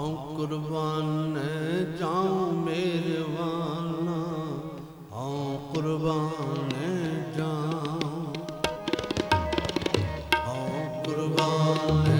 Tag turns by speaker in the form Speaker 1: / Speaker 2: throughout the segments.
Speaker 1: ਆਉ ਕੁਰਬਾਨ ਜਾਉ ਮੇਰਵਾਨਾ ਆਉ ਕੁਰਬਾਨ ਜਾਉ ਆਉ ਕੁਰਬਾਨ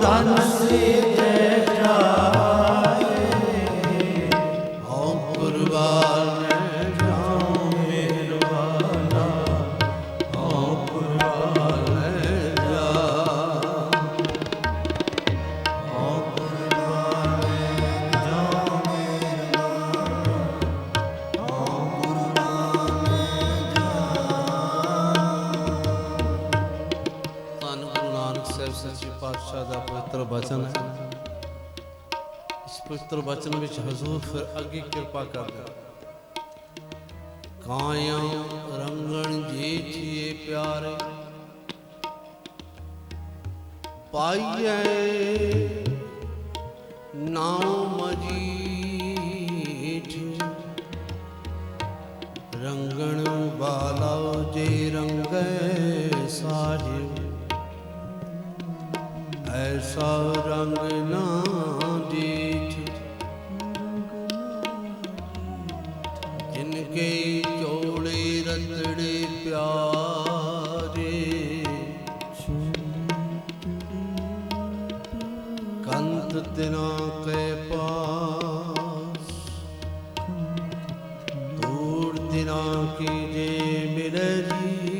Speaker 1: dansi. ਦਾ ਪਵਿੱਤਰ ਬਚਨ ਹੈ। ਇਸ ਪਵਿੱਤਰ ਬਚਨ ਵਿੱਚ ਹਜ਼ੂਰ ਫਿਰ ਅੱਗੇ ਕਿਰਪਾ ਕਰਦਾ ਕਾਇਆ ਰੰਗਣ ਜੀਠੀਏ ਪਿਆਰੇ ਪਾਈਏ ਐਸਾ ਨਾ ਦੀਠ। ਜਿਨ ਕੇ ਚੋਲੇ ਰਤੜੇ ਦੂਰ ਦਿਨਾ ਕੀ ਜੇ ਮਿਲੇ ਜੀ।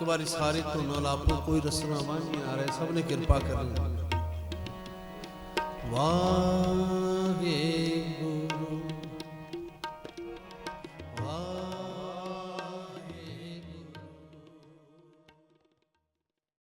Speaker 1: ਇੱਕ ਵਾਰੀ ਸਾਰੇ ਧੁਨਾਂ ਲਾਪੋ ਕੋਈ ਰਸਨਾ ਵਾਂਝੀ ਆ ਰਹੇ, ਸਭ ਨੇ ਕਿਰਪਾ ਕਰਨੀ। ਵਾਹਿਗੁਰੂ